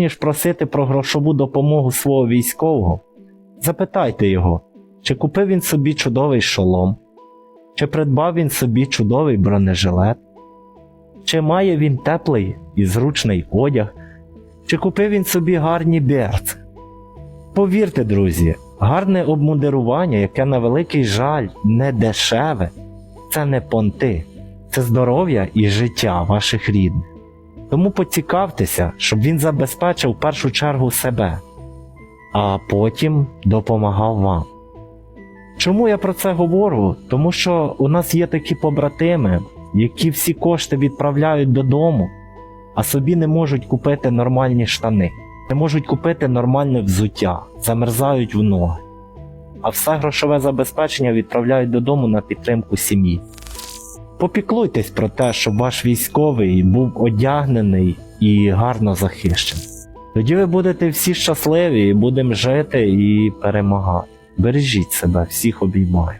ніж просити про грошову допомогу свого військового, запитайте його, чи купив він собі чудовий шолом, чи придбав він собі чудовий бронежилет, чи має він теплий і зручний одяг, чи купив він собі гарні берці. Повірте, друзі, гарне обмундирування, яке на великий жаль не дешеве, це не понти, це здоров'я і життя ваших рідних. Тому поцікавтеся, щоб він забезпечив в першу чергу себе, а потім допомагав вам. Чому я про це говорю? Тому що у нас є такі побратими, які всі кошти відправляють додому, а собі не можуть купити нормальні штани, не можуть купити нормальне взуття, замерзають в ноги. А все грошове забезпечення відправляють додому на підтримку сім'ї. Попіклуйтесь про те, щоб ваш військовий був одягнений і гарно захищений. Тоді ви будете всі щасливі будемо жити і перемагати. Бережіть себе, всіх обіймаю.